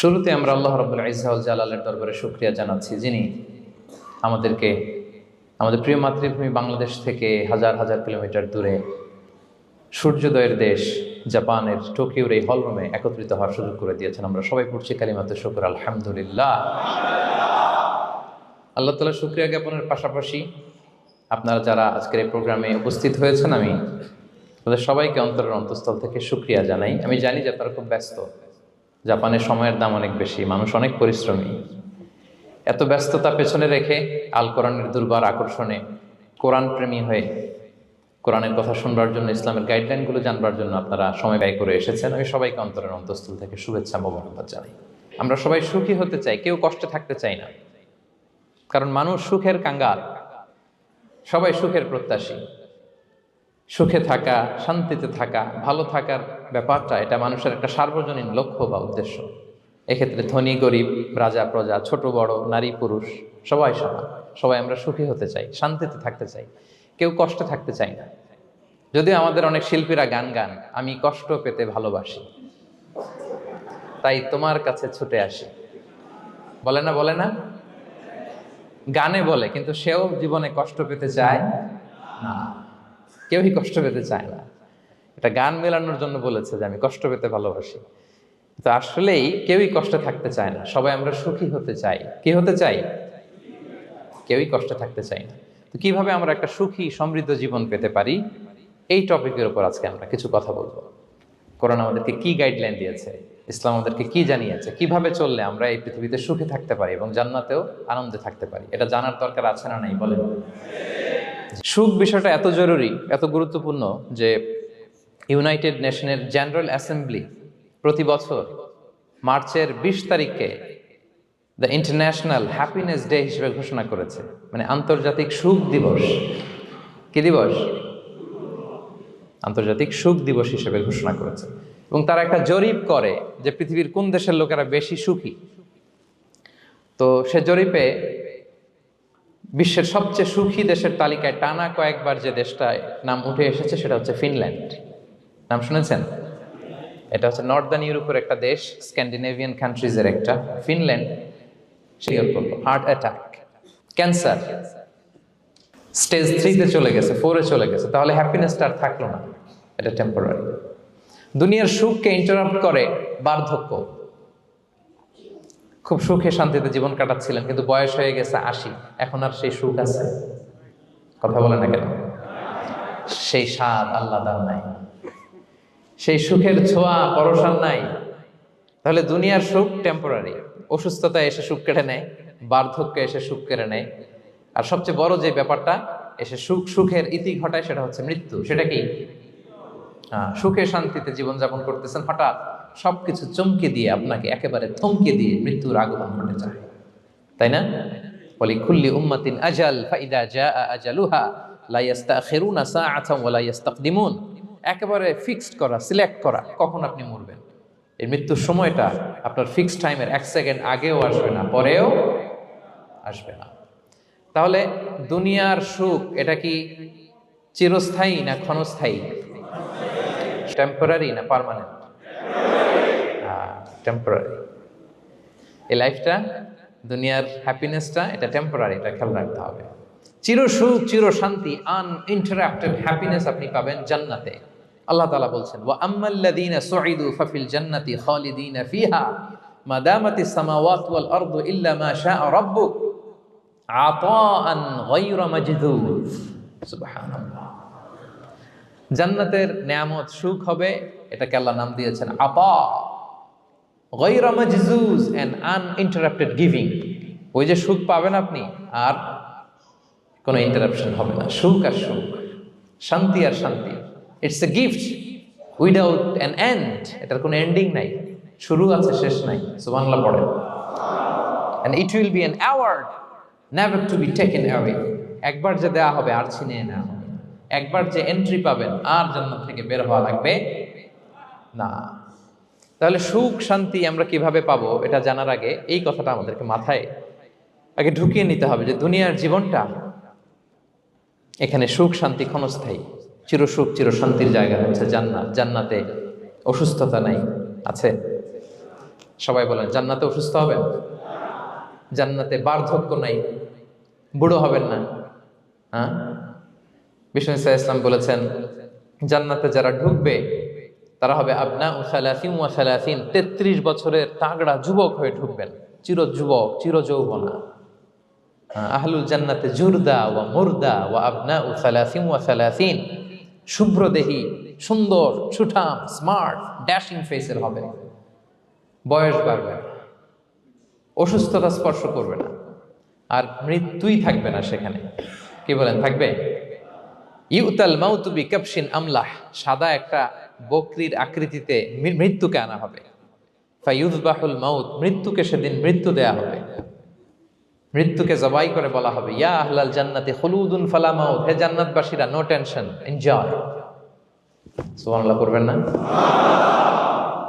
শুরুতে আমরা আল্লাহ রব্বুল ইজাউল জালালের দরবারে শুক্রিয়া জানাচ্ছি। যিনি আমাদেরকে, আমাদের প্রিয় মাতৃভূমি বাংলাদেশ থেকে হাজার হাজার কিলোমিটার দূরে সূর্যোদয়ের দেশ জাপানের টোকিওর এই হলরুমে একত্রিত হওয়ার সুযোগ করে দিয়েছেন। আমরা সবাই পড়ছি কালিমাতে শুক্র, আলহামদুলিল্লাহ। আল্লাহ তালা শুক্রিয়া জ্ঞাপনের পাশাপাশি আপনারা যারা আজকের এই প্রোগ্রামে উপস্থিত হয়েছেন, আমি তাদের সবাইকে অন্তরের অন্তঃস্থল থেকে শুক্রিয়া জানাই। আমি জানি যে আপনারা খুব ব্যস্ত। জাপানের সময়ের দাম অনেক বেশি, মানুষ অনেক পরিশ্রমী। এত ব্যস্ততা পেছনে রেখে আল কোরআনের দুর্বার আকর্ষণে কোরআন প্রেমী হয়ে কোরআনের কথা শুনবার জন্য, ইসলামের গাইডলাইনগুলো জানবার জন্য আপনারা সময় ব্যয় করে এসেছেন। আমি সবাইকে অন্তরের অন্তঃস্থল থেকে শুভেচ্ছা মোবারকবাদ জানাই। আমরা সবাই সুখী হতে চাই, কেউ কষ্টে থাকতে চাই না। কারণ মানুষ সুখের কাঙ্গাল, সবাই সুখের প্রত্যাশী। সুখে থাকা, শান্তিতে থাকা, ভালো থাকার ব্যাপারটা এটা মানুষের একটা সার্বজনীন লক্ষ্য বা উদ্দেশ্য। এক্ষেত্রে ধনী, গরিব, রাজা, প্রজা, ছোট, বড়, নারী, পুরুষ, সবাই সমান। সবাই আমরা সুখী হতে চাই, শান্তিতে থাকতে চাই। কেউ কষ্টে থাকতে চাই না। যদিও আমাদের অনেক শিল্পীরা গান গান, আমি কষ্ট পেতে ভালোবাসি। তাই তোমার কাছে ছুটে আসি। বলে না বলে না? গানে বলে, কিন্তু সেও জীবনে কষ্ট পেতে চায় না। কেউই কষ্ট পেতে চায় না। এটা গান মেলানোর জন্য বলেছে যে আমি কষ্ট পেতে ভালোবাসি। তো আসলেই কেউই কষ্টে থাকতে চায় না। সবাই আমরা সুখী হতে চাই। কি হতে চাই? কেউই কষ্টে থাকতে চাই না। তো কীভাবে আমরা একটা সুখী, সমৃদ্ধ জীবন পেতে পারি? এই টপিকের উপর আজকে আমরা কিছু কথা বলব। করোনা আমাদেরকে কি গাইডলাইন দিয়েছে? ইসলাম আমাদেরকে কি জানিয়েছে? কীভাবে চললে আমরা এই পৃথিবীতে সুখে থাকতে পারি এবং জান্নাতেও আনন্দে থাকতে পারি? এটা জানার দরকার আছে না নাই? বলেন। সুখ বিষয়টা এত জরুরি, এত গুরুত্বপূর্ণ যে ইউনাইটেড নেশনের জেনারেল অ্যাসেম্বলি প্রতি বছর মার্চের বিশ তারিখকে দ্য ইন্টারন্যাশনাল হ্যাপিনেস ডে হিসেবে ঘোষণা করেছে মানে আন্তর্জাতিক সুখ দিবস। কি দিবস? আন্তর্জাতিক সুখ দিবস হিসেবে ঘোষণা করেছে। এবং তারা একটা জরিপ করে যে পৃথিবীর কোন দেশের লোকেরা বেশি সুখী। তো সে জরিপে বিশ্বের সবচেয়ে সুখী দেশের তালিকায় টানা কয়েকবার যে দেশটায় নাম উঠে এসেছে সেটা হচ্ছে ফিনল্যান্ড। নাম শুনেছেন? এটা হচ্ছে নর্দার্ন ইউরোপের একটা দেশ, স্ক্যান্ডিনেভিয়ান কান্ট্রিজের একটা। Finland heart attack cancer stage থ্রিতে চলে গেছে ফোরে চলে গেছে। তাহলে হ্যাপিনেসটা আর থাকল না। এটা টেম্পোরারি দুনিয়ার সুখকে ইন্টারাপ্ট করে বার্ধক্য। খুব সুখে শান্তিতে জীবন কাটাচ্ছিলেন, কিন্তু বয়স হয়ে গেছে আশি। এখন আর সেই সুখ আছে? কথা বলে না কেন? সেই স্বাদ আল্লাদার নাই। সেই সুখের ছোঁয়া পরশান নাই। তাহলে দুনিয়ার সুখ টেম্পোরারি অসুস্থতা এসে সুখ কেড়ে নেয়, বার্ধক্য এসে সুখ কেড়ে নেয়। আর সবচেয়ে বড় যে ব্যাপারটা, এসে সুখ, সুখের ইতি ঘটায় সেটা হচ্ছে মৃত্যু। সেটা কি? সুখে শান্তিতে জীবনযাপন করতেছেন হঠাৎ। সবকিছু চমকে দিয়ে আপনাকে একেবারে থমকে দিয়ে মৃত্যুর আগমন ঘটে যায়। তাই না? বলি খুল্লি উম্মাতিন আজাল, ফাইদা জা আজালুহা, লা ইয়াস্তাখিরুনা সাআতান ওয়া লা ইয়াস্তাকদিমুন। একেবারে ফিক্সড করা, সিলেক্ট করা, কখন আপনি মরবেন? এই মৃত্যুর সময়টা আপনার ফিক্সড টাইমের এক সেকেন্ড আগেও আসবে না, পরেও আসবে না। তাহলে দুনিয়ার সুখ, এটা কি চিরস্থায়ী না ক্ষণস্থায়ী? টেম্পোরারি না পার্মানেন্ট টেম্পোরারি এই লাইফটা দুনিয়ার হ্যাপিনেসটা এটা টেম্পোরারি এটা খেয়াল রাখতে হবে। চির সুখ, চির শান্তি আনইন্টারাপ্টেড হ্যাপিনেস আপনি পাবেন জান্নাতে। আল্লাহ তাআলা বলছেন, ওয়া আম্মাল্লাযীনা সুঈদু ফাফিল জান্নাতি খালিদিনা ফিহা, মা দামাতিস সামাওয়াত ওয়াল আরদু ইল্লা মা শাআ রাব্বুক আতাআন গায়রা মাজদুদ। সুবহানাল্লাহ। জান্নাতের নিয়ামত সুখ হবে, এটাকে আল্লাহ নাম দিয়েছেন আপা গৈরা মাজজুজ অ্যান্ড আনইন্টারাপ্টেড গিভিং ওই যে সুখ পাবেন আপনি, আর কোনো ইন্টারাপশন হবে না। সুখ আর সুখ। শান্তি আর শান্তি। It's a gift without an end এটার কোনো এন্ডিং নাই। শুরু আছে, শেষ নাই। সুবহানাল্লাহ পড়ে। And it will be an award never to be taken away একবার যে দেওয়া হবে, আর ছিনিয়ে নেওয়া হবে। একবার যে এন্ট্রি পাবেন, আর জান্নাত থেকে বের হওয়া লাগবে না। তাহলে সুখ, শান্তি আমরা কীভাবে পাবো এটা জানার আগে এই কথাটা আমাদেরকে মাথায় আগে ঢুকিয়ে নিতে হবে যে দুনিয়ার জীবনটা এখানে সুখ, শান্তি ক্ষণস্থায়ী। চিরসুখ, চিরশান্তির জায়গা হচ্ছে জান্নাত। জান্নাতে অসুস্থতা নাই, আছে? সবাই বলেন, জান্নাতে অসুস্থ হবেন? জান্নাতে বার্ধক্য নাই, বুড়ো হবেন না। হ্যাঁ? বিষ্ণু ইসা ইসলাম বলেছেন, জান্নাতে যারা ঢুকবে তারা হবে আপনা ও সালাসিন তেত্রিশ বছরের তাগড়া যুবক হয়ে ঢুকবেন। চির যুবক, চির যৌবনা। আহলুল জান্নাতে জুরদা ওয়া মুরদা ওয়া আবনা ও সালাসিন শুভ্রদেহী সুন্দর, সুঠাম, স্মার্ট, ড্যাশিং ফেসের হবে। বয়স বাড়বে অসুস্থতা স্পর্শ করবে না। আর মৃত্যুই থাকবে না সেখানে। কি বলেন, থাকবে? ইউতাল মাউতুবি কাপসিন আমলাহ। সাদা একটা বকরির আকৃতিতে মৃত্যুকে আনা হবে। ফাইউজবাহুল মাউত, মৃত্যুকে সেদিন মৃত্যু দেয়া হবে। মৃত্যুকে জবাই করে বলা হবে, ইয়া আহলাল জান্নাতে হলুদুন ফালা মাউত, হে জান্নাতবাসীরা নো টেনশন এনজয় সুবহানাল্লাহ করবেন না?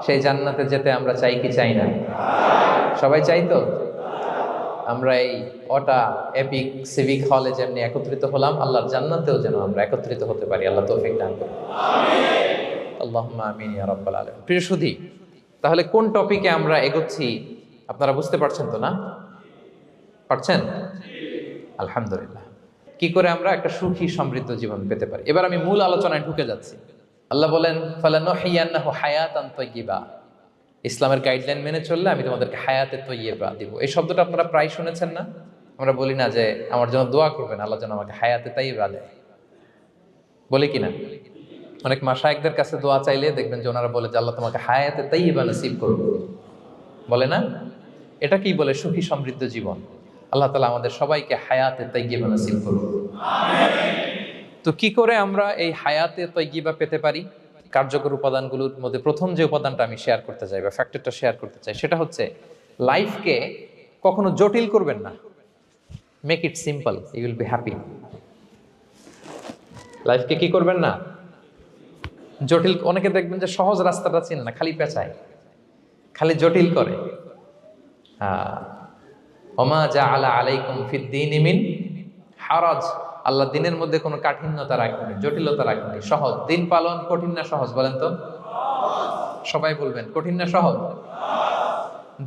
সেই জান্নাতে যেতে আমরা চাই কি চাই না? সবাই চাই তো? আমরা এই অটা এপিক সিভিক হলে যেমনি একত্রিত হলাম, আল্লাহর জান্নাতেও যেন আমরা একত্রিত হতে পারি। আল্লাহ তৌফিক দান করুন। সুধী, তাহলে কোন টপিকে আমরা এগোচ্ছি আপনারা বুঝতে পারছেন তো না? পারছেন? আলহামদুলিল্লাহ। কি করে আমরা একটা সুখী সমৃদ্ধ জীবন পেতে পারি? এবার আমি মূল আলোচনায় ঢুকে যাচ্ছি। আল্লাহ বলেন তাইয়্যিবা। ইসলামের গাইডলাইন মেনে চললে আমি তোমাদেরকে হায়াতে তৈয়বা দিব। এই শব্দটা আপনারা প্রায় শুনেছেন না? আমরা বলি না যে, আমার জন্য দোয়া করবেন, আল্লাহ যেন আমাকে হায়াতে তাইয়বা দেয়। বলি কি না অনেক মাসায়কদের কাছে দোয়া চাইলে দেখবেন যে ওনারা বলে যে আল্লাহ তোমাকে হায়াতে তাই তাইয়বা নসিব করবে বলে না? এটা কি বলে? সুখী সমৃদ্ধ জীবন। আল্লাহ তালা আমাদের সবাইকে হায়াতে তাইয়বা নসিব করবে তো কি করে আমরা এই হায়াতে তৈগিবা পেতে পারি? কার্যকর উপাদানগুলোর মধ্যে প্রথম যে উপাদানটা আমি শেয়ার করতে চাই বা ফ্যাক্টরটা শেয়ার করতে চাই, সেটা হচ্ছে লাইফকে কখনো জটিল করবেন না। Make it simple you will be happy লাইফকে কি করবেন না? জটিল, অনেকে দেখবেন যে সহজ রাস্তাটা চিনে না, খালি পেঁচায়, খালি জটিল করে। হ্যাঁ। ওমা যা আলা আলাইকুম ফিদ্দিন ইমিন হারাজ। আল্লাহ দিনের মধ্যে কোনো কাঠিন্যতা রাখেনি জটিলতা রাখেনি সহজ। দিন পালন কঠিন না সহজ বলেন তো? সবাই বলবেন, কঠিন না সহজ?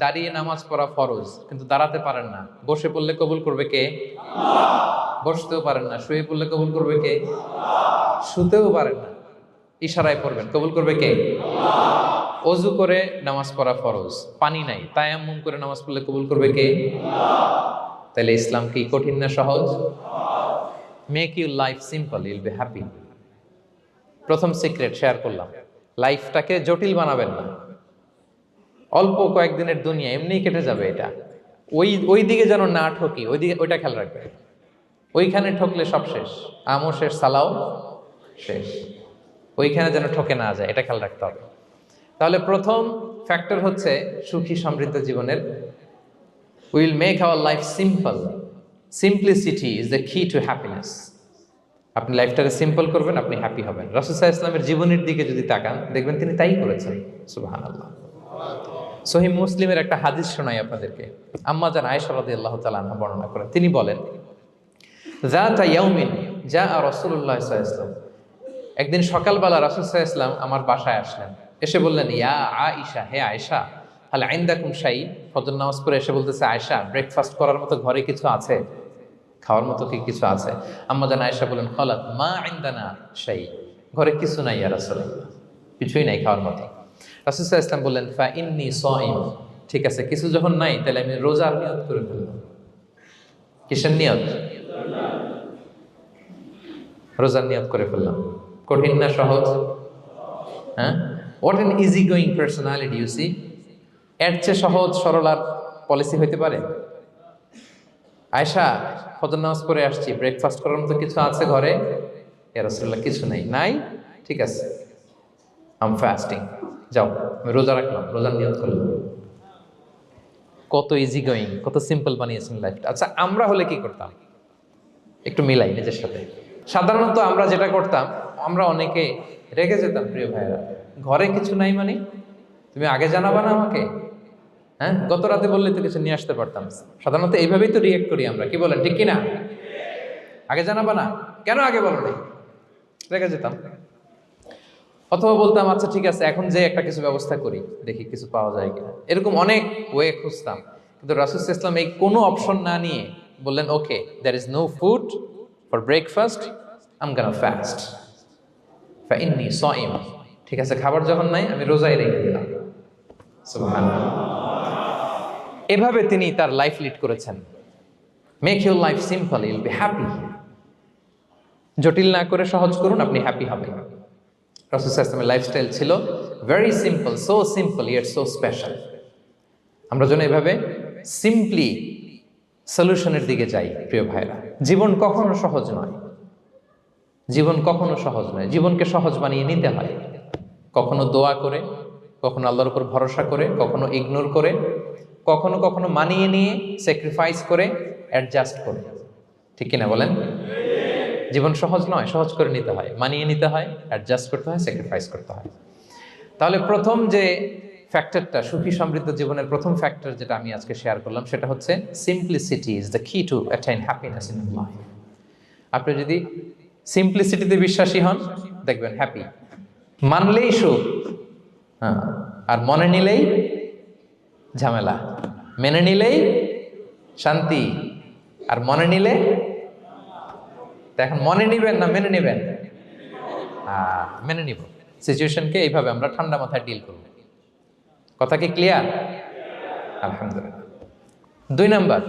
দাঁড়িয়ে নামাজ পড়া ফরজ, কিন্তু দাঁড়াতে পারেন না। বসে পড়লে কবুল করবে কে? বসতেও পারেন না, শুয়ে পড়লে কবুল করবে কে? শুতেও পারেন না। ইশারায় পড়বেন। কবুল করবে কে? অজু করে নামাজ পড়া ফরজ। পানি নাই। তায়াম্মুম করে নামাজ পড়লে কবুল করবে কে? তাহলে ইসলাম কি কঠিন না সহজ? Make you life simple you'll be happy প্রথম সিক্রেট শেয়ার করলাম। লাইফটাকে জটিল বানাবেন না। অল্প কয়েকদিনের দুনিয়া এমনি কেটে যাবে এটা। ওই ওই দিকে যেন না ঠকি ওই দিকে ওইটা খেয়াল রাখবে ওইখানে ঠকলে সব শেষ। আমও শেষ সালাও শেষ। ওইখানে যেন ঠকে না যায়, এটা খেয়াল রাখতে হবে। তাহলে প্রথম ফ্যাক্টর হচ্ছে সুখী সমৃদ্ধ জীবনের will make our life simple simplicity is the key to happiness আপনি লাইফটাকে সিম্পল করবেন, আপনি হ্যাপি হবেন। রসুসাহ ইসলামের জীবনের দিকে যদি তাকান, দেখবেন তিনি তাই করেছেন। সুবাহান আল্লাহ সহি মুসলিমের একটা হাদিস শোনাই আপনাদেরকে। আম্মা জান আয়েশা রাদি আল্লাহ তালা বর্ণনা করেন। তিনি বলেন যা তা ইয়াউমিন যা আর রসুল্লাহ ইসলাম একদিন সকালবেলা রাসুল সাহা ইসলাম আমার বাসায় আসলেন। এসে বললেন, ইয়া আইসা হে আয়সা তাহলে আইন্দা কুম শাই। ফজর নামাজ পড়ে এসে বলতেছে আয়সা ব্রেকফাস্ট করার মতো ঘরে কিছু আছে? খাওয়ার মতো কি কিছু আছে? আম্মা জান আয়সা বলেন হলাত মা আইন্দানা শাই। ঘরে কিছু নাই আর আসলে কিছুই নাই খাওয়ার মতো। রাসুল সাহা ইসলাম বললেন, ফা ইন্নি সইম। ঠিক আছে, কিছু যখন নাই, তাহলে আমি রোজার নিয়ত করে ফেললাম কিসের নিয়ত? রোজার নিয়ত করে ফেললাম। কঠিন না সহজ? হ্যাঁ? What an easy going personality you see এর চেয়ে সহজ, সরল আর পলিসি হইতে পারে? আয়সা ফজর নামাজ পড়ে আসছি। ব্রেকফাস্ট করার মতো কিছু আছে ঘরে? রসুল্লাহ কিছু নেই। নাই? ঠিক আছে। আম ফাস্টিং যাও, আমি রোজা রাখলাম। রোজার নিয়ত করলাম। কত ইজি গোয়িং কত সিম্পল বানিয়েছেন লাইফটা আচ্ছা আমরা হলে কি করতাম? একটু মিলাই, নিজের সাথে। সাধারণত আমরা যেটা করতাম, আমরা অনেকে রেগে যেতাম, প্রিয় ভাইয়েরা। ঘরে কিছু নাই মানে? তুমি আগে জানাবা না আমাকে? হ্যাঁ? গত রাতে বললে তো কিছু নিয়ে আসতে পারতাম। সাধারণত এইভাবেই তো রিয়েক্ট করি আমরা। কি বলেন, ঠিক কিনা? আগে জানাবা না? কেন আগে বলো নাই? রেখে যেতাম। অথবা বলতাম আচ্ছা ঠিক আছে, এখন যে একটা কিছু ব্যবস্থা করি, দেখি কিছু পাওয়া যায় কিনা। এরকম অনেক ওয়ে খুঁজতাম। কিন্তু রাসুল ইসলাম এই কোনো অপশন না নিয়ে বললেন okay there is no food for breakfast I'm gonna fast ফাইন্নি সইম ঠিক আছে, খাবার যখন নাই, আমি রোজাই রেখে দিলাম। এভাবে তিনি তার লাইফ লিড করেছেন। Make your life simple you'll be happy জটিল না করে সহজ করুন, আপনি হ্যাপি হবেন। রসুলের লাইফস্টাইল ছিল very simple so simple yet so special আমরা যেন এভাবে সিম্পলি সলিউশনের দিকে যাই, প্রিয় ভাইরা জীবন কখনো সহজ নয়। জীবন কখনো সহজ নয়। জীবনকে সহজ বানিয়ে নিতে হয়। কখনো দোয়া করে, কখনো আল্লাহর উপর ভরসা করে, কখনো ইগনোর করে, কখনো কখনো মানিয়ে নিয়ে স্যাক্রিফাইস করে অ্যাডজাস্ট করে। ঠিক কিনা বলেন? জীবন সহজ নয়, সহজ করে নিতে হয়। মানিয়ে নিতে হয় অ্যাডজাস্ট করতে হয় স্যাক্রিফাইস করতে হয়। তাহলে প্রথম যে ফ্যাক্টরটা সুখী সমৃদ্ধ জীবনের প্রথম ফ্যাক্টর যেটা আমি আজকে শেয়ার করলাম, সেটা হচ্ছে simplicity is the key to attain happiness in life আপনি যদি সিম্পলিসিটিতে বিশ্বাসী হন, দেখবেন হ্যাপি মানলেই সুখ হ্যাঁ আর মনে নিলেই ঝামেলা, মেনে নিলেই শান্তি, আর মনে নিলে এখন মনে নিবেন না মেনে নেবেন? মেনে নিব। সিচুয়েশনকে এইভাবে আমরা ঠান্ডা মাথায় ডিল করব। কথা কি ক্লিয়ার আলহামদুলিল্লাহ। দুই নাম্বার